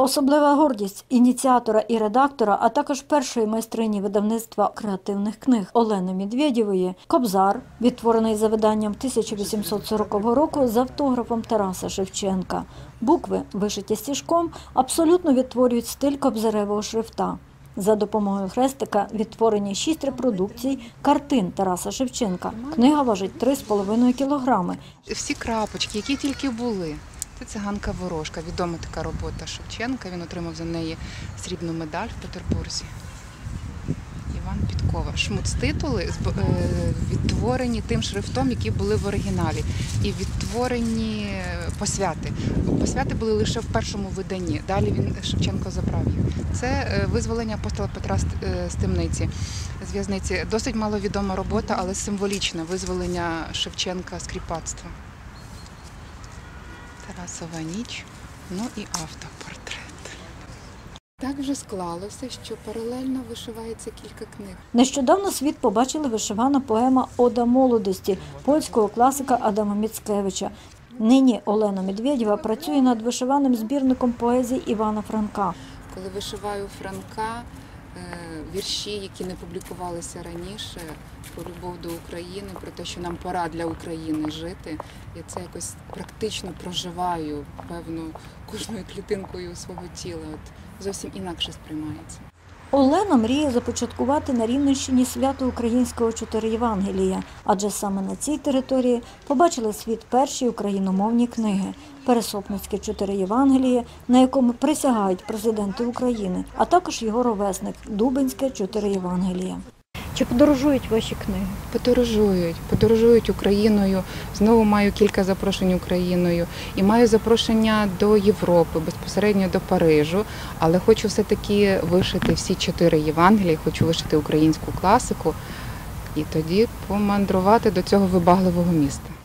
Особлива гордість ініціатора і редактора, а також першої майстрині видавництва креативних книг Олени Медведєвої Кобзар, відтворений за виданням 1840 року з автографом Тараса Шевченка. Букви, вишиті стіжком, абсолютно відтворюють стиль кобзаревого шрифта. За допомогою хрестика відтворені шість репродукцій картин Тараса Шевченка. Книга важить 3,5 кілограми всі крапочки, які тільки були. Це циганка ворожка, відома така робота Шевченка. Він отримав за неї срібну медаль в Петербурзі. Іван Підкова. Шмуц-титули е, відтворені тим шрифтом, які були в оригіналі, і відтворені е, посвяти. Посвяти були лише в першому виданні. Далі він Шевченко забрав їх. Це е, визволення апостола Петра з темниці з в'язниці. Досить маловідома робота, але символічна визволення Шевченка з кріпацтва. Тарасова ніч, ну і автопортрет. Так вже склалося, що паралельно вишивається кілька книг. Нещодавно світ побачили вишивана поема Ода молодості польського класика Адама Міцкевича. Нині Олена Медведєва працює над вишиваним збірником поезії Івана Франка. Коли вишиваю Франка, е, вірші, які не публікувалися раніше, про любов до України, про те, що нам пора для України жити, я це якось практично проживаю, певно, кожною клітинкою свого тіла. От зовсім інакше сприймається. Олена мріє започаткувати на Рівненщині свято українського чотири Євангелія, адже саме на цій території побачили світ перші україномовні книги Пересопницьке чотири Євангеліє, на якому присягають президенти України, а також його ровесник Дубинське чотири Євангелія. Чи подорожують ваші книги? Подорожують, подорожують Україною. Знову маю кілька запрошень Україною і маю запрошення до Європи, безпосередньо до Парижу. Але хочу все-таки вишити всі чотири Євангелії, хочу вишити українську класику і тоді помандрувати до цього вибагливого міста.